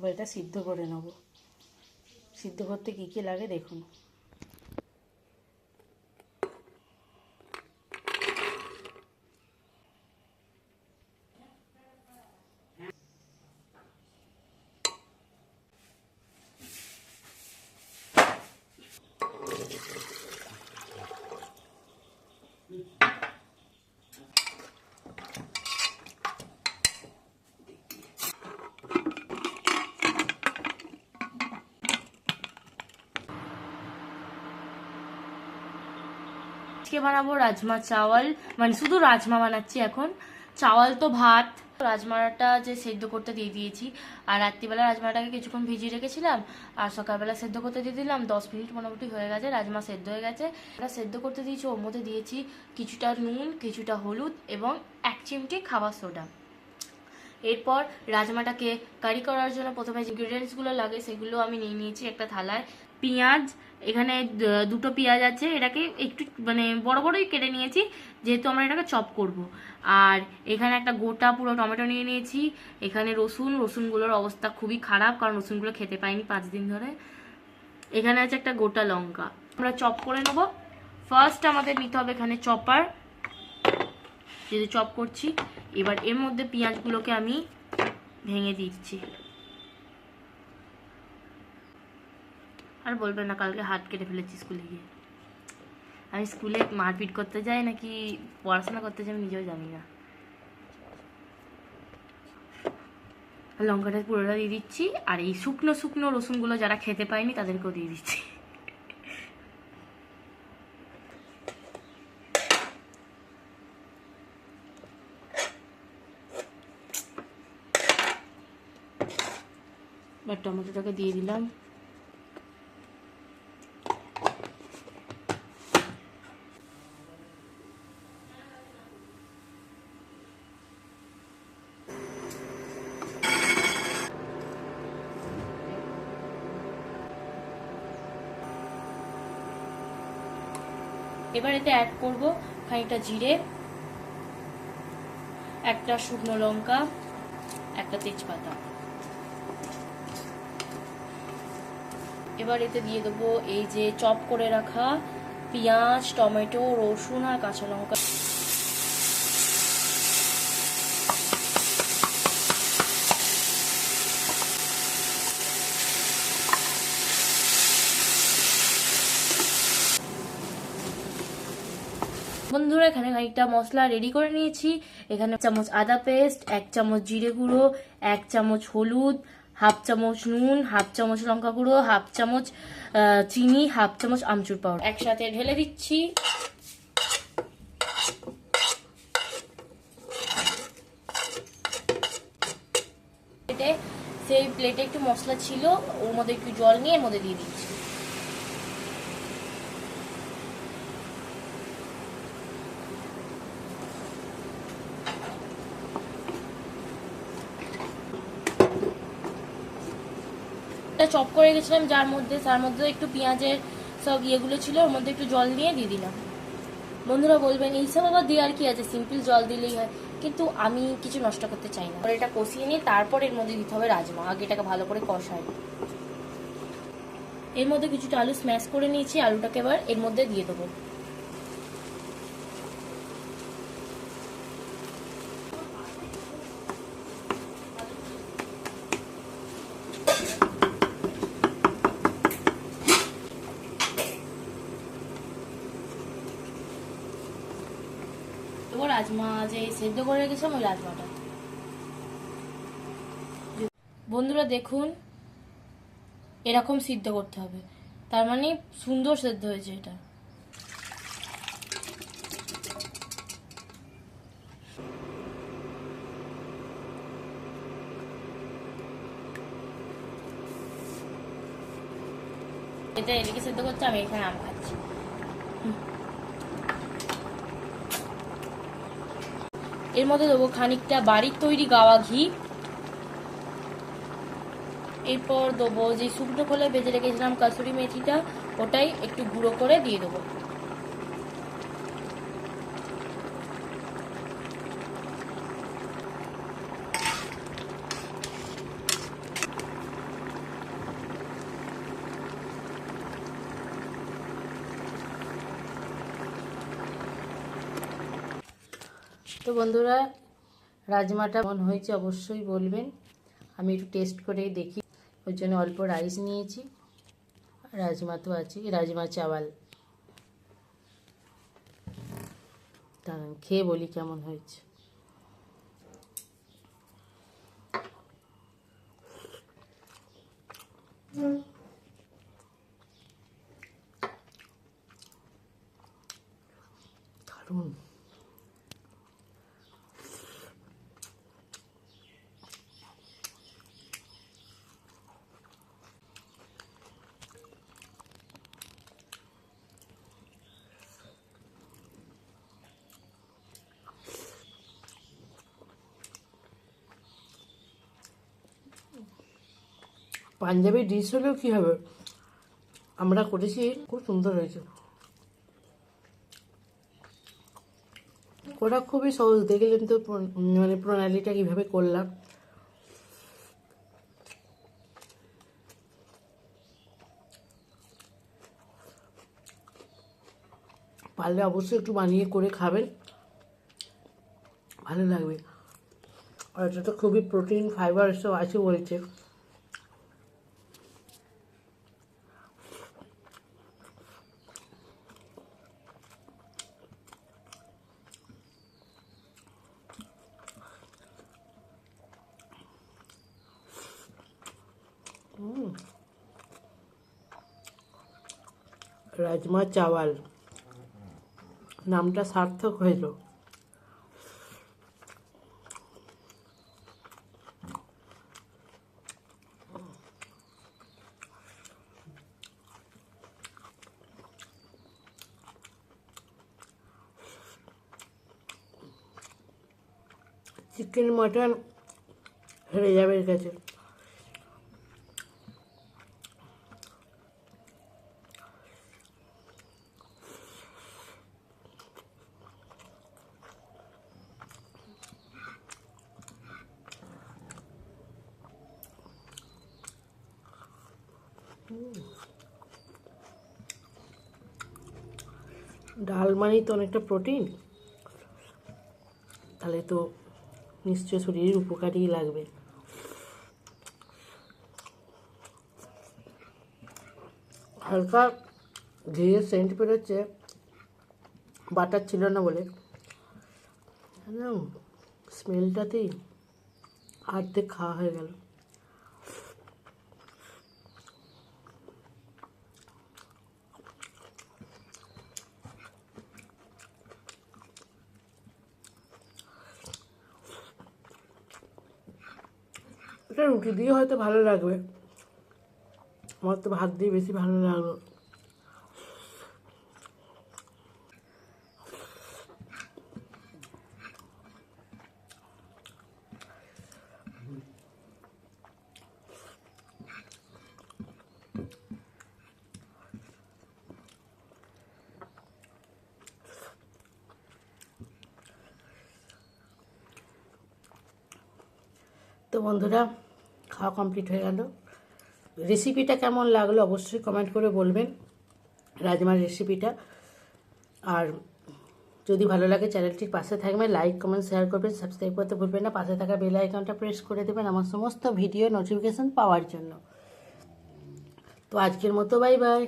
এবার এটা সিদ্ধ করে নেব। সিদ্ধ করতে কী কী লাগে দেখুন। আজকে বানাবো রাজমা চাওয়াল। মানে শুধু রাজমা বানাচ্ছি এখন। চাওয়াল তো ভাত। রাজমাটা যে সেদ্ধ করতে দিয়ে দিয়েছি। আর রাত্রিবেলা রাজমাটাকে কিছুক্ষণ ভিজিয়ে রেখেছিলাম। আর সকালবেলা সেদ্ধ করতে দিয়ে দিলাম। দশ মিনিট মোটামুটি হয়ে গেছে, রাজমা সেদ্ধ হয়ে গেছে। এটা সেদ্ধ করতে দিয়েছি, ওর মধ্যে দিয়েছি কিছুটা নুন, কিছুটা হলুদ এবং এক চিমটি খাবার সোডা। এরপর রাজমাটাকে কারি করার জন্য প্রথমে যে ইনগ্রিডিয়েন্টসগুলো লাগে সেগুলো আমি নিয়ে নিয়েছি একটা থালায়। পেঁয়াজ এখানে দুটো পেঁয়াজ আছে, এটাকে একটু মানে বড় বড়ই কেটে নিয়েছি, যেহেতু আমরা এটাকে চপ করব। আর এখানে একটা গোটা পুরো টমেটো নিয়ে নিয়েছি, এখানে রসুন, রসুনগুলোর অবস্থা খুবই খারাপ, কারণ রসুনগুলো খেতে পাইনি পাঁচ দিন ধরে। এখানে আছে একটা গোটা লঙ্কা। আমরা চপ করে নেব। ফার্স্ট আমাদের নিতে হবে এখানে চপার। যেহেতু চপ করছি, এবার এর মধ্যে পেঁয়াজগুলোকে আমি ভেঙে দিচ্ছি। আর বলবেন না, কালকে হাত কেটে ফেলেছি স্কুলে গিয়ে। আমি স্কুলে মারপিট করতে যাই নাকি পড়াশোনা করতে যাই আমি নিজেও জানি না। লঙ্কাটা পুরোটা দিয়ে দিচ্ছি, আর এই শুকনো শুকনো রসুনগুলো যারা খেতে পায়নি তাদেরকেও দিয়ে দিচ্ছি। এবার টমেটোটাকে দিয়ে দিলাম। এবার এতে অ্যাড করব খানিকটা জিরে, একটা শুকনো লঙ্কা, একটা তেজপাতা। এবার এতে দিয়ে দেবো এই যে চপ করে রাখা পেঁয়াজ, টমেটো, রসুন আর কাঁচা লঙ্কা বন্ধুরা এখানে খানিকটা মশলা রেডি করে নিয়েছি। এখানে চামচ আদা পেস্ট এক চামচ জিরে গুঁড়ো, এক চামচ হলুদ, হাফ চামচ নুন, হাফ চামচ লঙ্কা গুঁড়ো, হাফ চামচ চিনি, হাফ চামচ আমচুর পাউডার। একসাথে ঢেলে দিচ্ছি। সেই প্লেটে একটু মশলা ছিল, ওর মধ্যে একটু জল নিয়ে এর মধ্যে দিয়ে দিচ্ছি। চপ করে গেছিলাম যার মধ্যে তার মধ্যে একটু পেঁয়াজের সব ইয়েগুলো ছিল, ওর মধ্যে একটু জল নিয়ে দিয়ে দিলাম। বন্ধুরা বলবেন এইসব আবার দেওয়ার কি আছে? সিম্পল জল দিলেই হয়। কিন্তু আমি কিছু নষ্ট করতে চাই না। এটা কষিয়ে নিয়ে তারপর এর মধ্যে দিতে হবে রাজমা। আগে এটাকে ভালো করে কষাই। এর মধ্যে কিছুটা আলু স্ম্যাশ করে নিয়েছি, আলুটাকে এবার এর মধ্যে দিয়ে দেবো এবার রাজমা যে সেদ্ধ করে রেখেছিলাম, ওই রাজমাটা বন্ধুরা দেখুন, এরকম সিদ্ধ করতে হবে। তার মানে সুন্দর সেদ্ধ হয়েছে এটা। এটা এদিকে সেদ্ধ করছে, আমি এখানে আম খাচ্ছি। এর মধ্যে দেবো খানিকটা বাড়ির তৈরি গাওয়া ঘি। এরপর দেবো যে শুকনো খোলে ভেজে রেখেছিলাম কাসুরি মেথিটা, ওটাই একটু গুঁড়ো করে দিয়ে দেবো। তো বন্ধুরা, রাজমাটা মন হয়েছে অবশ্যই বলবেন। আমি একটু টেস্ট করে দেখি। ওর জন্য অল্প রাইস নিয়েছি। রাজমা তো আছে, রাজমা চাওয়াল। তা খেয়ে বলি কেমন হয়েছে। পাঞ্জাবি ডিশ হলেও কী হবে? আমরা করেছি, খুব সুন্দর হয়েছে। ওটা খুবই সহজ, দেখলেন তো মানে প্রণালীটা কীভাবে করলাম। পারলে অবশ্যই একটু বানিয়ে করে খাবেন। ভালো লাগবে। আর এটা তো খুবই প্রোটিন ফাইবার সব আছে বলছে। রাজমা চাওয়াল। নামটা সার্থক হইল। চিকেন মটন হেরে যাবে এর কাছে। ডাল মানেই তো অনেকটা প্রোটিন। তাহলে তো নিশ্চয় শরীরের উপকারী লাগবে। হালকা ঘিয়ের সেন্ট বেরোচ্ছে বাটার ছিল না বলে। স্মেলটাতেই অর্ধেক খাওয়া হয়ে গেল। এটা রুটি দিয়ে হয়তো ভালো লাগবে। আমার তো ভাত দিয়ে বেশি ভালো লাগল। তো বন্ধুরা খাওয়া কমপ্লিট হয়ে গেল। রেসিপিটা কেমন লাগল অবশ্যই কমেন্ট করে বলবেন, রাজমার রেসিপিটা আর যদি ভালো লাগে চ্যানেলটির পাশে থাকবেন লাইক কমেন্ট শেয়ার করবেন সাবস্ক্রাইব করতে ভুলবেন না। পাশে থাকা বেল আইকনটা প্রেস করে দেবেন আমার সমস্ত ভিডিও নোটিফিকেশন পাওয়ার জন্য। তো আজকের মতো বাই বাই